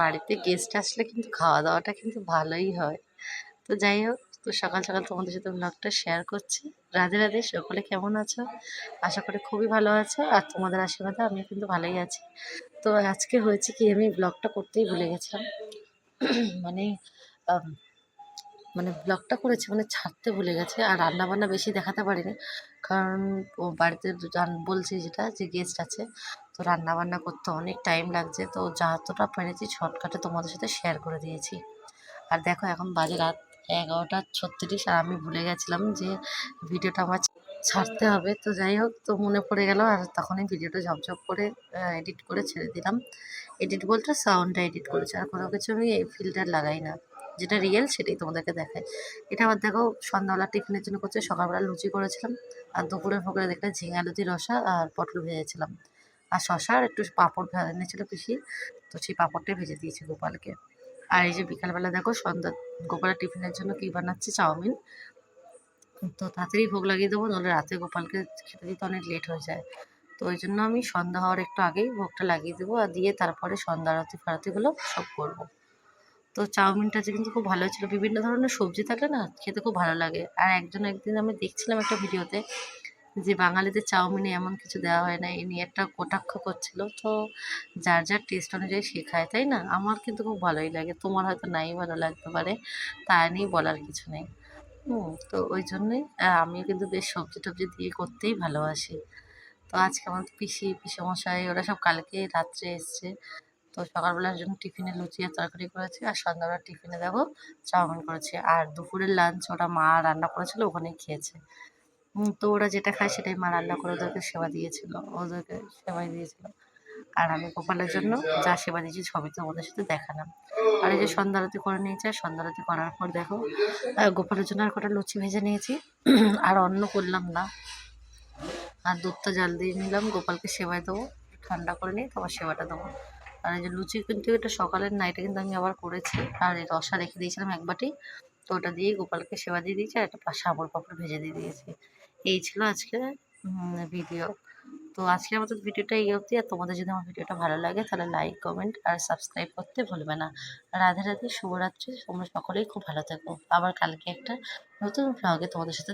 বাড়িতে গেস্ট আসলে কিন্তু খাওয়া দাওয়াটা কিন্তু ভালোই হয়। তো যাই হোক, তো সকাল সকাল তোমাদের সাথে ব্লগটা শেয়ার করছি। রাধে রাধে, সকলে কেমন আছো? আশা করি খুবই ভালো আছো আর তোমাদের আশীর্বাদে আমি কিন্তু ভালোই আছি। তো আজকে হয়েছে কি, আমি ব্লগটা করতেই ভুলে গেছিলাম। মানে মানে ব্লগটা করেছি মানে ছাড়তে ভুলে গেছে আর রান্না বান্না বেশি দেখাতে পারিনি। কারণ বাড়িতে বলছি যেটা যে গেস্ট আছে তো রান্না বান্না করতে অনেক টাইম লাগছে। তো যতটা পেরেছি শর্টকাটে তোমাদের সাথে শেয়ার করে দিয়েছি। আর দেখো, এখন বাজে রাত এগারোটা ছত্রিশ আর আমি ভুলে গেছিলাম যে ভিডিওটা আমার ছাড়তে হবে। তো যাই হোক, তো মনে পড়ে গেল আর তখনই ভিডিওটা ঝপঝপ করে এডিট করে ছেড়ে দিলাম। এডিট বলতে সাউন্ডটা এডিট করেছে, আর কোনো কিছু আমি ফিল্টার লাগাই না। যেটা রিয়েল সেটাই তোমাদেরকে দেখাই। এটা আবার দেখো, সন্ধ্যাবেলা টিফিনের জন্য করছে, সকালবেলা লুচি করেছিলাম, আর দুপুরে ভোগে দেখলে ঝিঙে আলুতি রসা আর পটল ভেজেছিলাম। আর শশার একটু পাঁপড় এনেছিল পিসি, তো সেই পাঁপড়টাই ভেজে দিয়েছি গোপালকে। আর এই যে বিকালবেলা দেখো সন্ধ্যা গোপালের টিফিনের জন্য কী বানাচ্ছি? চাউমিন। তো তাড়াতাড়ি ভোগ লাগিয়ে দেবো, নাহলে রাতে গোপালকে খেতে দিতে অনেক লেট হয়ে যায়। তো ওই জন্য আমি সন্ধ্যা হওয়ার একটু আগেই ভোগটা লাগিয়ে দেবো আর দিয়ে তারপরে সন্ধ্যা আরতি ফারতিগুলো সব করব। তো চাউমিনটা যে কিন্তু খুব ভালো ছিল। বিভিন্ন ধরনের সবজি থাকলে না খেতে খুব ভালো লাগে। আর একজন একদিন আমি দেখছিলাম একটা ভিডিওতে যে বাঙালিদের চাউমিনে এমন কিছু দেওয়া হয় না এই নিয়ে একটা কটাক্ষ করছিল। তো যার যার টেস্ট অনুযায়ী সে খায়, তাই না? আমার কিন্তু খুব ভালোই লাগে। তোমার হয়তো নাই ভালো লাগতে পারে, তা নিয়ে বলার কিছু নেই। হুম, তো ওই জন্যই আমিও কিন্তু বেশ সবজি টবজি দিয়ে করতেই ভালোবাসি। তো আজকে আমার পিসি, পিসমশাই, ওরা সব কালকে রাত্রে এসছে। তো সকালবেলার জন্য টিফিনে লুচি আর তরকারি করেছি, আর সন্ধ্যাবেলা টিফিনে দেখো, চাউমিন করেছি। আর দুপুরের লাঞ্চ ওরা মা রান্না করেছিল, ওখানেই খেয়েছে। তো ওরা যেটা খায় সেটাই মা রান্না করে ওদেরকে সেবা দিয়েছিল, ওদেরকে সেবাই দিয়েছিল। আর আমি গোপালের জন্য যা সেবা দিয়েছি সবই তো ওদের সাথে দেখালাম। আর এই যে সন্ধ্যারতি করে নিয়েছি আর সন্ধ্যারতি করার পর দেখো গোপালের জন্য আর কটা লুচি ভেজে নিয়েছি, আর অন্য করলাম না। আর দুধটা জাল দিয়ে নিলাম, গোপালকে সেবাই দেবো, ঠান্ডা করে নিয়ে তারপর সেবাটা দেবো। আর এই যে লুচি কিন্তু এটা সকালের নাইটে কিন্তু আমি আবার করেছি, আর এই রসা রেখে দিয়েছিলাম এক বাটি, তো ওটা দিয়ে গোপালকে সেবা দিয়ে দিয়েছি, আর একটা সাবর পাপড় ভেজে দিয়ে দিয়েছি। এই ছিল আজকে ভিডিও তো আজকের আমাদের ভিডিওটা এই অবধি। আর তোমাদের যদি আমার ভিডিওটা ভালো লাগে, তাহলে লাইক কমেন্ট আর সাবস্ক্রাইব করতে ভুলবে না। রাধে রাধে, শুভরাত্রি। তোমরা সকলেই খুব ভালো থাকো। আবার কালকে একটা নতুন ভ্লগে তোমাদের সাথে